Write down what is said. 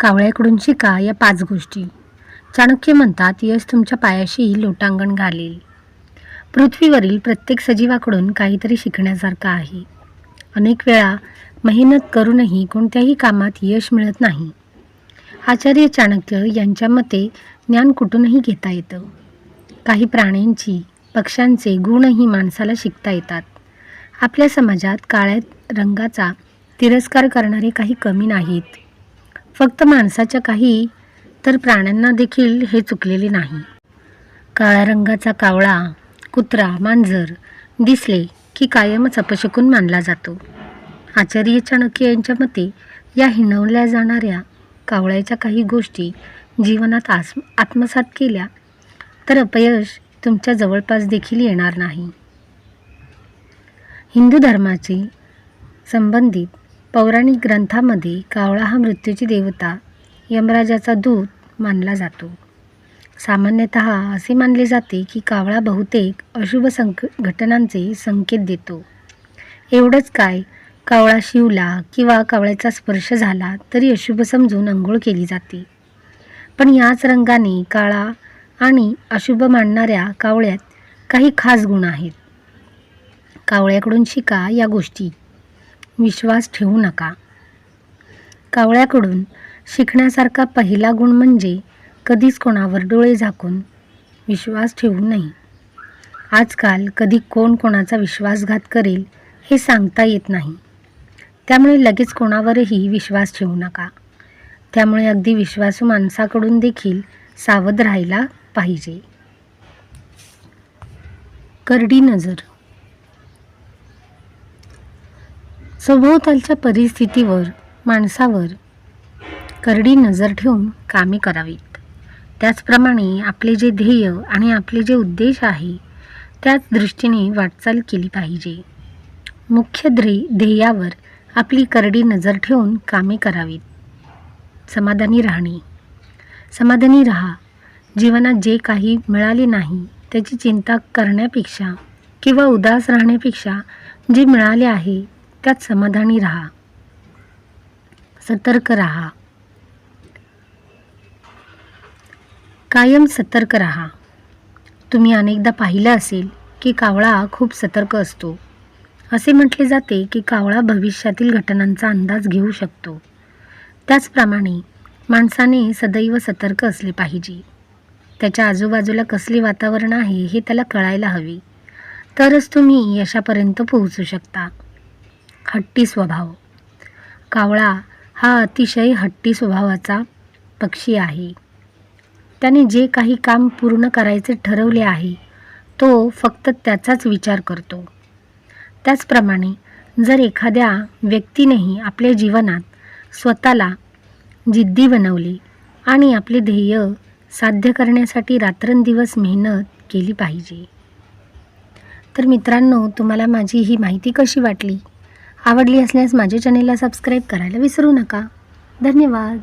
कावळ्याकडून शिका या पाच गोष्टी. चाणक्य म्हणतात यश तुमच्या पायाशीही लोटांगण घालेल. पृथ्वीवरील प्रत्येक सजीवाकडून काहीतरी शिकण्यासारखं आहे. अनेक वेळा मेहनत करूनही कोणत्याही कामात यश मिळत नाही. आचार्य चाणक्य यांच्या मते ज्ञान कुठूनही घेता येतं. काही प्राण्यांची पक्ष्यांचे गुणही माणसाला शिकता येतात. आपल्या समाजात काळ्या रंगाचा तिरस्कार करणारे काही कमी नाहीत. फक्त माणसाच्या काही तर प्राण्यांना देखील हे चुकलेले नाही. काळ्या रंगाचा कावळा कुत्रा मांजर दिसले की कायमच अपशकून मानला जातो. आचार्य चाणक्य यांच्या मते या हिणवल्या जाणाऱ्या कावळ्याच्या काही गोष्टी जीवनात आस आत्मसात केल्या तर अपयश तुमच्या जवळपास देखील येणार नाही. हिंदू धर्माची संबंधित पौराणिक ग्रंथामध्ये कावळा हा मृत्यूची देवता यमराजाचा दूत मानला जातो. सामान्यतः असे मानले जाते की कावळा बहुतेक अशुभ संक घटनांचे संकेत देतो. एवढंच काय कावळा शिवला किंवा कावळ्याचा स्पर्श झाला तरी अशुभ समजून अंघोळ केली जाते. पण याच रंगाने काळा आणि अशुभ मानणाऱ्या कावळ्यात काही खास गुण आहेत. कावळ्याकडून शिका या गोष्टी. विश्वास ठेवू नका. कावळ्याकडून शिकण्यासारखा पहिला गुण म्हणजे कधीच कोणावर डोळे झाकून विश्वास ठेवू नये. आजकाल कधी कोण कोणाचा विश्वासघात करेल हे सांगता येत नाही. त्यामुळे लगेच कोणावरही विश्वास ठेवू नका. त्यामुळे अगदी विश्वासू माणसाकडून देखील सावध राहायला पाहिजे. करडी नजर सभोवतालच्या परिस्थितीवर माणसावर करडी नजर ठेवून कामे करावीत. त्याचप्रमाणे आपले जे ध्येय आणि आपले जे उद्देश आहे त्याच दृष्टीने वाटचाल केली पाहिजे. मुख्य ध्ये ध्येयावर आपली करडी नजर ठेवून कामे करावीत. समाधानी राहणे. समाधानी राहा. जीवनात जे काही मिळाले नाही त्याची चिंता करण्यापेक्षा किंवा उदास राहण्यापेक्षा जे मिळाले आहे त्यात समाधानी राहा. सतर्क राहा. कायम सतर्क राहा. तुम्ही अनेकदा पाहिलं असेल की कावळा खूप सतर्क असतो. असे म्हटले जाते की कावळा भविष्यातील घटनांचा अंदाज घेऊ शकतो. त्याचप्रमाणे माणसाने सदैव सतर्क असले पाहिजे. त्याच्या आजूबाजूला कसले वातावरण आहे हे त्याला कळायला हवे. तरच तुम्ही यशापर्यंत पोहोचू शकता. हट्टी स्वभाव. कावळा हा अतिशय हट्टी स्वभावाचा पक्षी आहे. त्याने जे काही काम पूर्ण करायचे ठरवले आहे तो फक्त त्याचाच विचार करतो. त्याचप्रमाणे जर एखाद्या व्यक्तीनेही आपल्या जीवनात स्वतःला जिद्दी बनवली आणि आपले ध्येय साध्य करण्यासाठी रात्रंदिवस मेहनत केली पाहिजे. तर मित्रांनो तुम्हाला माझी ही माहिती कशी वाटली? आवडली असल्यास माझ्या चॅनेलला सबस्क्राईब करायला विसरू नका. धन्यवाद.